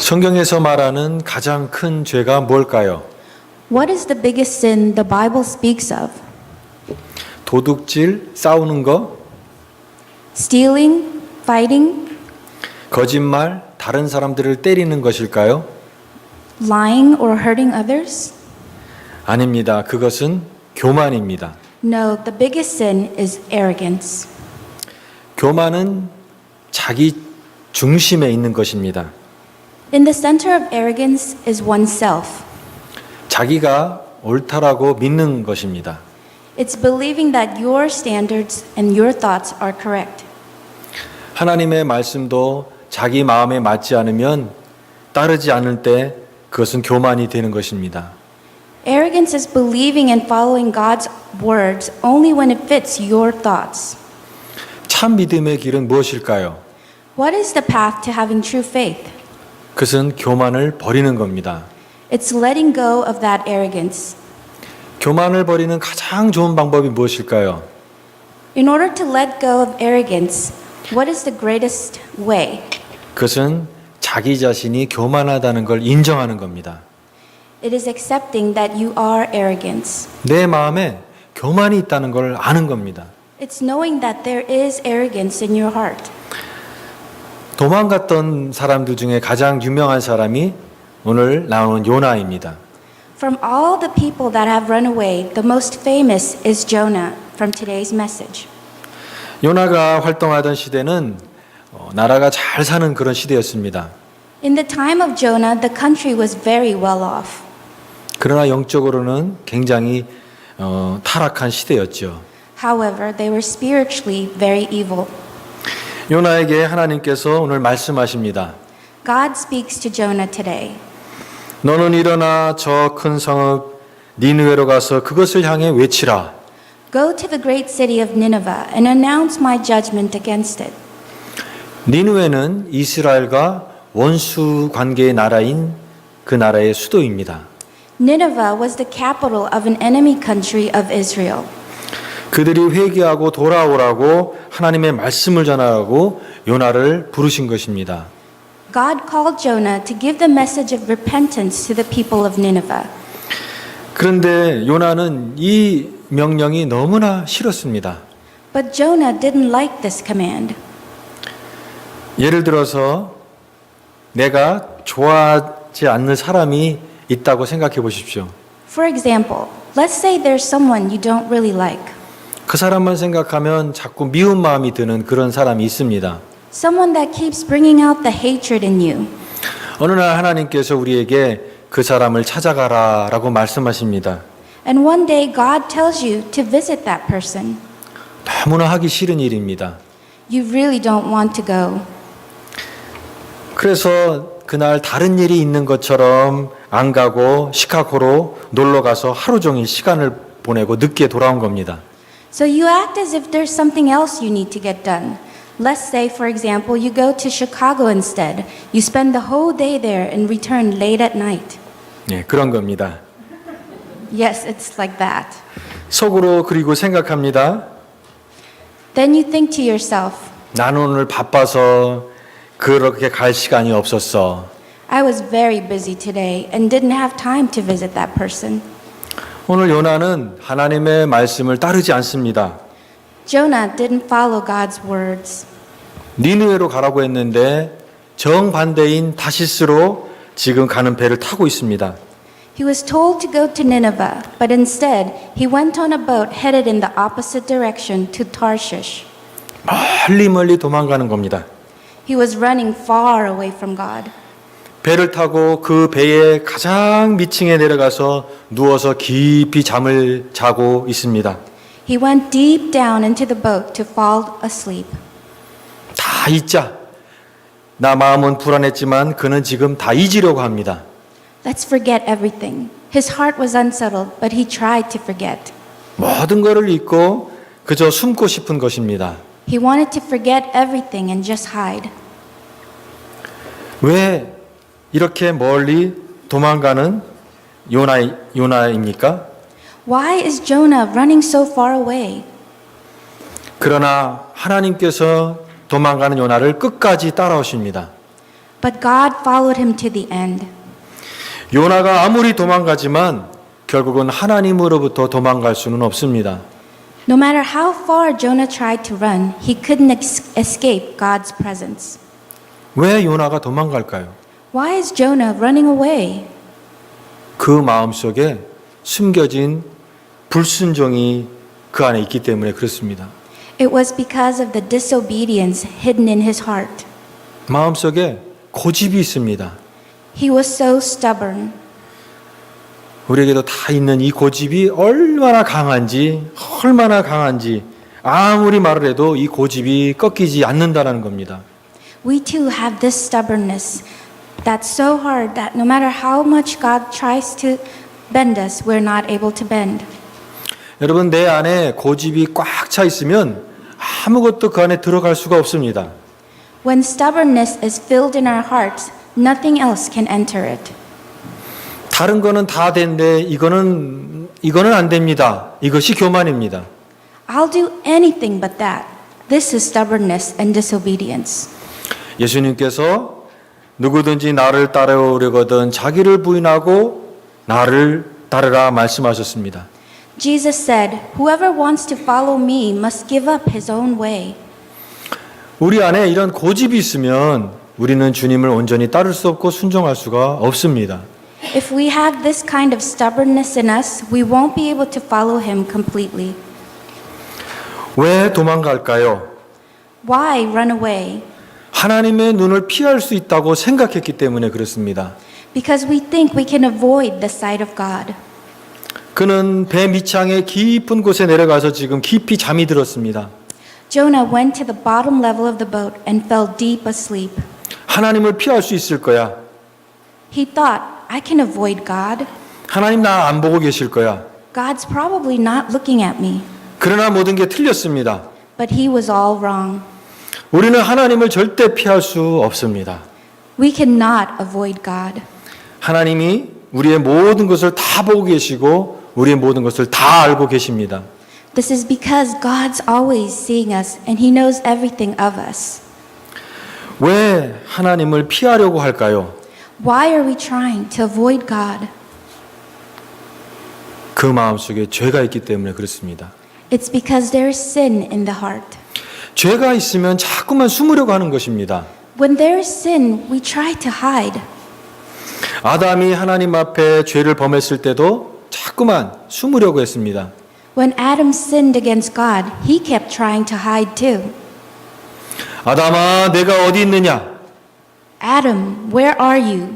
성경에서 말하는 가장 큰 죄가 뭘까요? What is the biggest sin the Bible speaks of? 도둑질, 싸우는 거, Stealing, fighting, 거짓말, 다른 사람들을 때리는 것일까요? lying, or hurting others? 아닙니다. 그것은 교만입니다. No, the biggest sin is arrogance. 교만은 자기 중심에 있는 것입니다. In the center of arrogance is oneself. 자기가 옳다라고 믿는 것입니다. It's believing that your standards and your thoughts are correct. 하나님의 말씀도 자기 마음에 맞지 않으면 따르지 않을 때 그것은 교만이 되는 것입니다. Arrogance is believing and following God's words only when it fits your thoughts. 참 믿음의 길은 무엇일까요? What is the path to having true faith? 그것은 교만을 버리는 겁니다. It's letting go of that arrogance. 교만을 버리는 가장 좋은 방법이 무엇일까요? In order to let go of arrogance, what is the greatest way? 그것은 자기 자신이 교만하다는 걸 인정하는 겁니다. It is accepting that you are arrogant. 내 마음에 교만이 있다는 걸 아는 겁니다. It's knowing that there is arrogance in your heart. 도망갔던 사람들 중에 가장 유명한 사람이 오늘 나오는 요나입니다. From all the people that have run away, the most famous is Jonah from today's message. 요나가 활동하던 시대는 어, 나라가 잘 사는 그런 시대였습니다. In the time of Jonah, the country was very well off. 그러나 영적으로는 굉장히 어, 타락한 시대였죠. However, they were spiritually very evil. 요나에게 하나님께서 오늘 말씀하십니다. God speaks to Jonah today. 너는 일어나 저 큰 성읍 니느웨로 가서 그것을 향해 외치라. Go to the great city of Nineveh and announce my judgment against it. 니느웨는 이스라엘과 원수 관계의 나라인 그 나라의 수도입니다. Nineveh was the capital of an enemy country of Israel. 그들이 회개하고 돌아오라고 하나님의 말씀을 전하라고 요나를 부르신 것입니다. God called Jonah to give the message of repentance to the people of Nineveh. 그런데 요나는 이 명령이 너무나 싫었습니다. But Jonah didn't like this command. 예를 들어서 내가 좋아하지 않는 사람이 있다고 생각해 보십시오. For example, let's say there's someone you don't really like. 그 사람만 생각하면 자꾸 미운 마음이 드는 그런 사람이 있습니다. Someone that keeps bringing out the hatred in you. 어느 날 하나님께서 우리에게 그 사람을 찾아가라라고 말씀하십니다. And one day God tells you to visit that person. 너무나 하기 싫은 일입니다. You really don't want to go. 그래서 그날 다른 일이 있는 것처럼 안 가고 시카고로 놀러 가서 하루 종일 시간을 보내고 늦게 돌아온 겁니다. So you act as if there's something else you need to get done. Let's say, for example, you go to Chicago instead. You spend the whole day there and return late at night. 예, 그런 겁니다. Yes, it's like that. 속으로 그리고 생각합니다. Then you think to yourself, 나는 오늘 바빠서 그렇게 갈 시간이 없었어. I was very busy today and didn't have time to visit that person. 오늘 요나는 하나님의 말씀을 따르지 않습니다. Jonah didn't follow God's words. 니느웨로 가라고 했는데 정반대인 다시스로 지금 가는 배를 타고 있습니다. He was told to go to Nineveh, but instead he went on a boat headed in the opposite direction to Tarshish. 멀리 멀리 도망가는 겁니다. He was running far away from God. 배를 타고 그 배의 가장 밑층에 내려가서 누워서 깊이 잠을 자고 있습니다. He went deep down into the boat to fall asleep. 다 잊자. 나 마음은 불안했지만 그는 지금 다 잊으려고 합니다. Let's forget everything. His heart was unsettled, but he tried to forget. 모든 것을 잊고 그저 숨고 싶은 것입니다. He wanted to forget everything and just hide. 왜 이렇게 멀리 도망가는 요나, 요나입니까? Why is Jonah running so far away? 그러나 하나님께서 도망가는 요나를 끝까지 따라오십니다. But God followed him to the end. 요나가 아무리 도망가지만 결국은 하나님으로부터 도망갈 수는 없습니다. No matter how far Jonah tried to run, he couldn't escape God's presence. 왜 요나가 도망갈까요? Why is Jonah running away? 그 마음속에 숨겨진 불순종이 그 안에 있기 때문에 그렇습니다. It was because of the disobedience hidden in his heart. 마음속에 고집이 있습니다. He was so stubborn. 우리에게도 다 있는 이 고집이 얼마나 강한지, 얼마나 강한지 아무리 말을 해도 이 고집이 꺾이지 않는다는 겁니다. We too have this stubbornness that's so hard that no matter how much God tries to bend us, we're not able to bend. 여러분 내 안에 고집이 꽉 차 있으면 아무것도 그 안에 들어갈 수가 없습니다. When stubbornness is filled in our hearts, nothing else can enter it. 다른 거는 다 된데 이거는 이거는 안 됩니다. 이것이 교만입니다. I'll do anything but that. This is stubbornness and disobedience. 예수님께서 누구든지 나를 따라오려거든 자기를 부인하고 나를 따르라 말씀하셨습니다. Jesus said, Whoever wants to follow me must give up his own way. 우리 안에 이런 고집이 있으면 우리는 주님을 온전히 따를 수 없고 순종할 수가 없습니다. If we have this kind of stubbornness in us, we won't be able to follow him completely. 왜 도망갈까요? Why run away? 하나님의 눈을 피할 수 있다고 생각했기 때문에 그렇습니다. Because we think we can avoid the sight of God. 그는 배 밑창의 깊은 곳에 내려가서 지금 깊이 잠이 들었습니다. Jonah went to the bottom level of the boat and fell deep asleep. 하나님을 피할 수 있을 거야. He thought, I can avoid God. 하나님 나 안 보고 계실 거야. God's probably not looking at me. 그러나 모든 게 틀렸습니다. But he was all wrong. 우리는 하나님을 절대 피할 수 없습니다. We cannot avoid God. 하나님이 우리의 모든 것을 다 보고 계시고 우리의 모든 것을 다 알고 계십니다. This is because God's always seeing us and he knows everything of us. 왜 하나님을 피하려고 할까요? Why are we trying to avoid God? 그 마음속에 죄가 있기 때문에 그렇습니다. It's because there is sin in the heart. 죄가 있으면 자꾸만 숨으려고 하는 것입니다. When there is sin, we try to hide. 아담이 하나님 앞에 죄를 범했을 때도 자꾸만 숨으려고 했습니다. When Adam sinned against God, he kept trying to hide too. 아담아, 내가 어디 있느냐? Adam, where are you?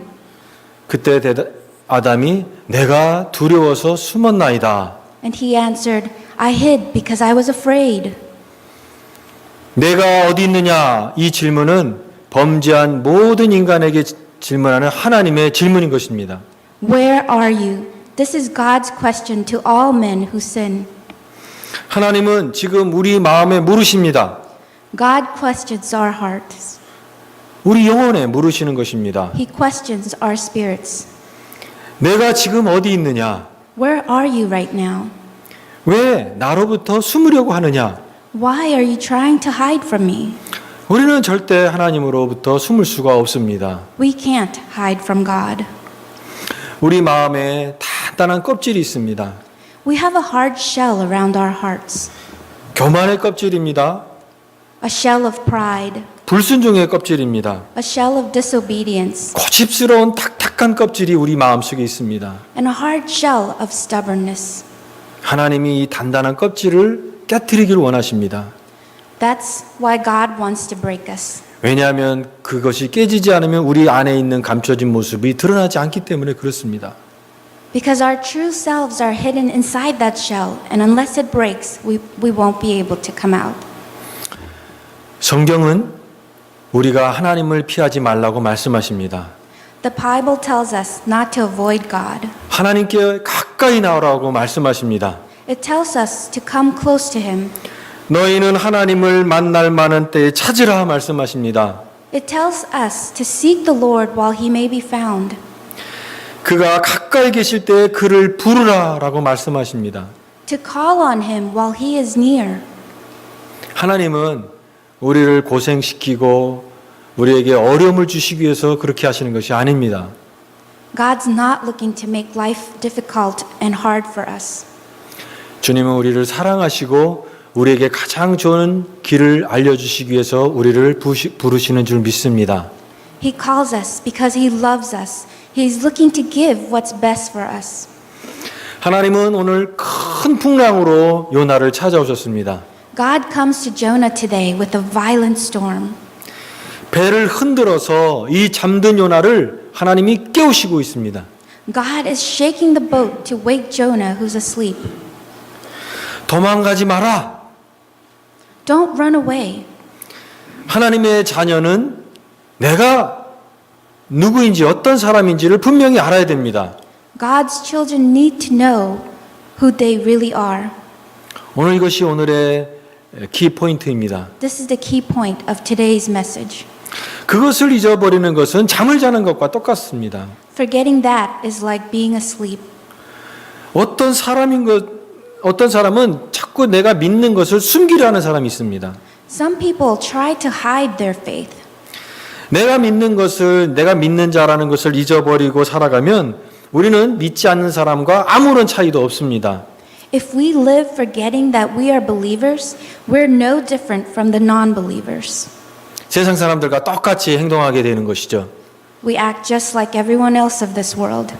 그때 대다, 아담이 내가 두려워서 숨었나이다. And he answered, I hid because I was afraid. 내가 어디 있느냐? 이 질문은 범죄한 모든 인간에게 지- 질문하는 하나님의 질문인 것입니다. Where are you? This is God's question to all men who sin. 하나님은 지금 우리 마음에 물으십니다. God questions our hearts. 우리 영혼에 물으시는 것입니다. He questions our spirits. 내가 지금 어디 있느냐? Where are you right now? 왜 나로부터 숨으려고 하느냐? Why are you trying to hide from me? 우리는 절대 하나님으로부터 숨을 수가 없습니다. We can't hide from God. 우리 마음에 단단한 껍질이 있습니다. We have a hard shell around our hearts, 교만의 껍질입니다. a shell of pride, 불순종의 껍질입니다. a shell of disobedience, 고집스러운 탁탁한 껍질이 우리 마음속에 있습니다. and a hard shell of stubbornness. 하나님이 이 단단한 껍질을 깨뜨리기를 원하십니다. That's why God wants to break us. 왜냐하면 그것이 깨지지 않으면 우리 안에 있는 감춰진 모습이 드러나지 않기 때문에 그렇습니다. Because our true selves are hidden inside that shell, and unless it breaks, we, we won't be able to come out. 성경은 우리가 하나님을 피하지 말라고 말씀하십니다. The Bible tells us not to avoid God. 하나님께 가까이 나오라고 말씀하십니다. It tells us to come close to Him. 너희는 하나님을 만날 만한 때에 찾으라 말씀하십니다. It tells us to seek the Lord while He may be found. 그가 가까이 계실 때에 그를 부르라라고 말씀하십니다. To call on Him while He is near. 하나님은 우리를 고생시키고 우리에게 어려움을 주시기 위해서 그렇게 하시는 것이 아닙니다. God's not looking to make life difficult and hard for us. 주님은 우리를 사랑하시고 우리에게 가장 좋은 길을 알려주시기 위해서 우리를 부르시는 줄 믿습니다. He calls us because He loves us. He's looking to give what's best for us. 하나님은 오늘 큰 풍랑으로 요나를 찾아오셨습니다. God comes to Jonah today with a violent storm. 배를 흔들어서 이 잠든 요나를 하나님이 깨우시고 있습니다. God is shaking the boat to wake Jonah, who's asleep. 도망가지 마라. Don't run away. 하나님의 자녀는 내가 누구인지 어떤 사람인지를 분명히 알아야 됩니다. God's children need to know who they really are. 오늘 이것이 오늘의 키 포인트입니다. This is the key point of today's message. 그것을 잊어버리는 것은 잠을 자는 것과 똑같습니다. Forgetting that is like being asleep. 어떤 사람인 것, 어떤 사람은 자꾸 내가 믿는 것을 숨기려 하는 사람이 있습니다. Some people try to hide their faith. 내가 믿는 것을, 내가 믿는 자라는 것을 잊어버리고 살아가면 우리는 믿지 않는 사람과 아무런 차이도 없습니다. If we live forgetting that we are believers, we're no different from the non believers. 세상 사람들과 똑같이 행동하게 되는 것이죠. We act just like everyone else of this world.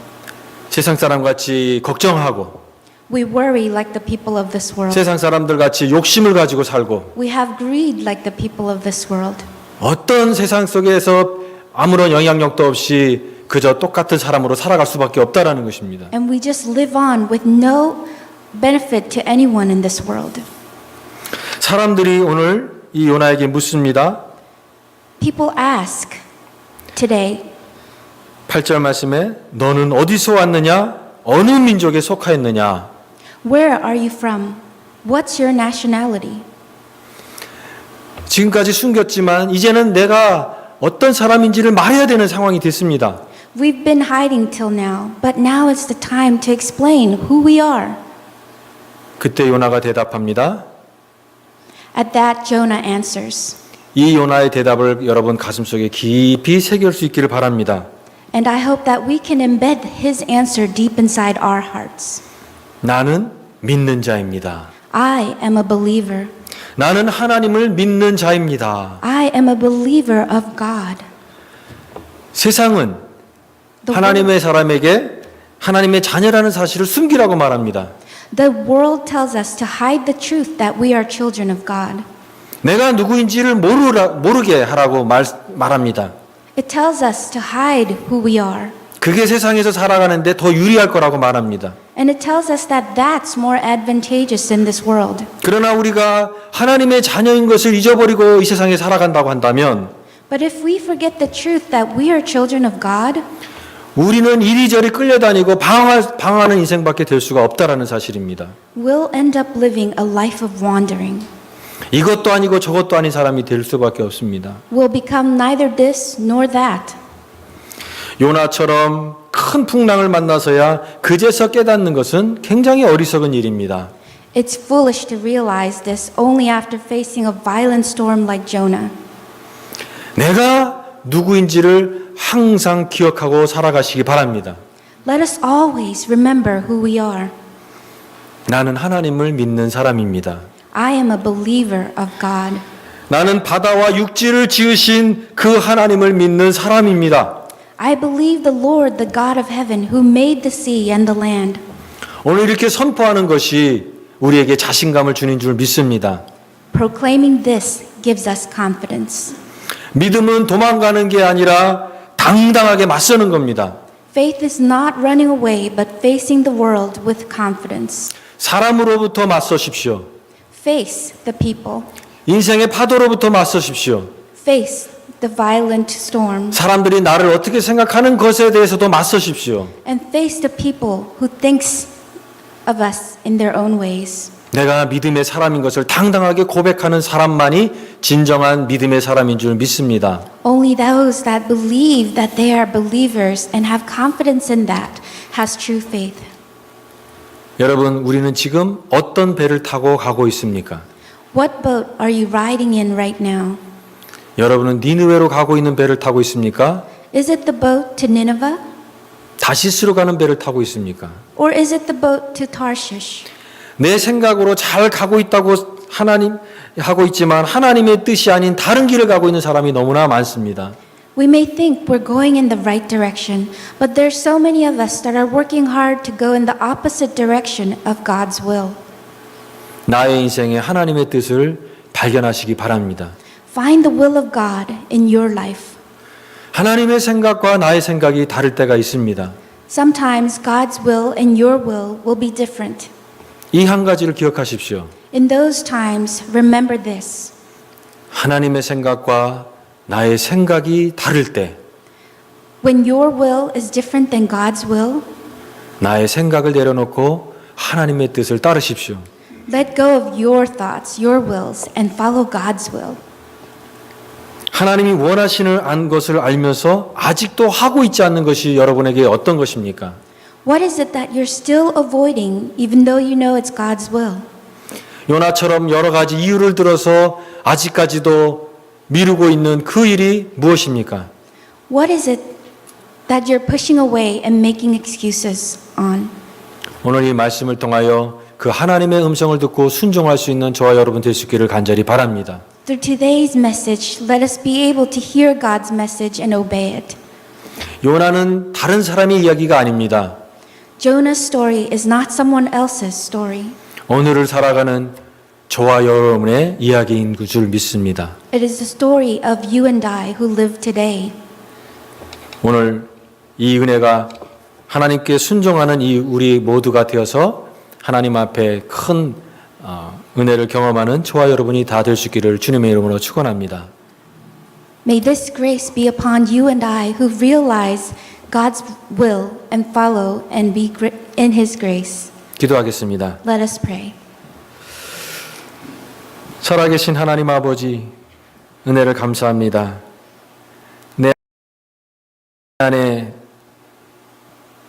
세상 사람 같이 걱정하고, We worry like the people of this world. 세상 사람들 같이 욕심을 가지고 살고, We have greed like the people of this world. 어떤 세상 속에서 아무런 영향력도 없이 그저 똑같은 사람으로 살아갈 수밖에 없다라는 것입니다. And we just live on with no benefit to anyone in this world. 사람들이 오늘 이 요나에게 묻습니다. People ask today, 8절 말씀에 너는 어디서 왔느냐? 어느 민족에 속하였느냐? Where are you from? What's your nationality? 지금까지 숨겼지만 이제는 내가 어떤 사람인지를 말해야 되는 상황이 됐습니다. We've been hiding till now, but now is the time to explain who we are. 그때 요나가 대답합니다. At that, Jonah answers, 이 요나의 대답을 여러분 가슴속에 깊이 새길 수 있기를 바랍니다. and I hope that we can embed his answer deep inside our hearts. 나는 믿는 자입니다. I am a believer. 나는 하나님을 믿는 자입니다. I am a believer of God. 세상은 The 하나님의 사람에게 하나님의 자녀라는 사실을 숨기라고 말합니다. The world tells us to hide the truth that we are children of God. 내가 누구인지를 모르라, 모르게 하라고 말, 말합니다. It tells us to hide who we are. 그게 세상에서 살아가는데 더 유리할 거라고 말합니다. And it tells us that that's more advantageous in this world. 그러나 우리가 하나님의 자녀인 것을 잊어버리고 이 세상에 살아간다고 한다면 But if we forget the truth that we are children of God, 우리는 이리저리 끌려다니고 방황, 방황하는 인생밖에 될 수가 없다라는 사실입니다. we'll end up living a life of wandering. 이것도 아니고 저것도 아닌 사람이 될 수밖에 없습니다. We'll become neither this nor that. 요나처럼 큰 풍랑을 만나서야 그제서 깨닫는 것은 굉장히 어리석은 일입니다. It's foolish to realize this only after facing a violent storm like Jonah. 내가 누구인지를 항상 기억하고 살아가시기 바랍니다. Let us always remember who we are. 나는 하나님을 믿는 사람입니다. I am a believer of God. 나는 바다와 육지를 지으신 그 하나님을 믿는 사람입니다. I believe the Lord, the God of heaven, who made the sea and the land. 오늘 이렇게 선포하는 것이 우리에게 자신감을 주는 줄 믿습니다. Proclaiming this gives us confidence. 믿음은 도망가는 게 아니라 당당하게 맞서는 겁니다. Faith is not running away, but facing the world with confidence. 사람으로부터 맞서십시오. Face the people. 인생의 파도로부터 맞서십시오. Face the violent storm. 사람들이 나를 어떻게 생각하는 것에 대해서도 맞서십시오. And face the people who thinks of us in their own ways. 내가 믿음의 사람인 것을 당당하게 고백하는 사람만이 진정한 믿음의 사람인 줄 믿습니다. Only those that believe that they are believers and have confidence in that has true faith. 여러분, 우리는 지금 어떤 배를 타고 가고 있습니까? What boat are you riding in right now? 여러분은 니느웨로 가고 있는 배를 타고 있습니까? Is it the boat to Nineveh? 다시스로 가는 배를 타고 있습니까? Or is it the boat to Tarshish? 내 생각으로 잘 가고 있다고 하나님 하고 있지만 하나님의 뜻이 아닌 다른 길을 가고 있는 사람이 너무나 많습니다. We may think we're going in the right direction, but there's so many of us that are working hard to go in the opposite direction of God's will. 나의 인생에 하나님의 뜻을 발견하시기 바랍니다. Find the will of God in your life. 하나님의 생각과 나의 생각이 다를 때가 있습니다. Sometimes God's will and your will will be different. 이 한 가지를 기억하십시오. In those times, remember this. 하나님의 생각과 나의 생각이 다를 때 When your will is different than God's will, 나의 생각을 내려놓고 하나님의 뜻을 따르십시오. let go of your thoughts, your wills, and follow God's will. 하나님이 원하시는 안 것을 알면서 아직도 하고 있지 않는 것이 여러분에게 어떤 것입니까? What is it that you're still avoiding even though you know it's God's will? 요나처럼 여러 가지 이유를 들어서 아직까지도 미루고 있는 그 일이 무엇입니까? What is it that you're pushing away and making excuses on? 오늘 이 말씀을 통하여 그 하나님의 음성을 듣고 순종할 수 있는 저와 여러분 될수 있기를 간절히 바랍니다. Through today's message, let us be able to hear God's message and obey it. 요나는 다른 사람의 이야기가 아닙니다. Jonah's story is not someone else's story. 오늘을 살아가는 저와 여러분의 이야기인 줄 믿습니다. It is the story of you and I who live today. 오늘 이 은혜가 하나님께 순종하는 이 우리 모두가 되어서 하나님 앞에 큰 어, 은혜를 경험하는 저와 여러분이 다 될 수 있기를 주님의 이름으로 축원합니다. May this grace be upon you and I who realize God's will and follow and be in His grace. 기도하겠습니다. Let us pray. 살아계신 하나님 아버지 은혜를 감사합니다. 내 안에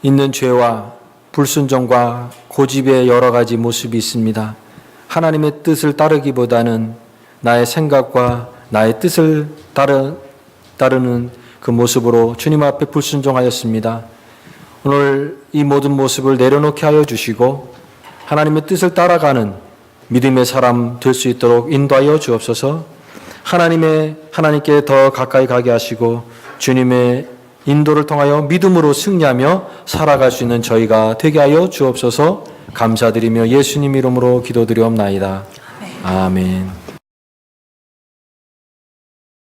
있는 죄와 불순종과 고집의 여러 가지 모습이 있습니다. 하나님의 뜻을 따르기보다는 나의 생각과 나의 뜻을 따르, 따르는 그 모습으로 주님 앞에 불순종하였습니다. 오늘 이 모든 모습을 내려놓게 하여 주시고 하나님의 뜻을 따라가는 믿음의 사람 될 수 있도록 인도하여 주옵소서. 하나님의 하나님께 더 가까이 가게 하시고 주님의 인도를 통하여 믿음으로 승리하며 살아갈 수 있는 저희가 되게 하여 주옵소서. 감사드리며 예수님 이름으로 기도드리옵나이다. 아멘.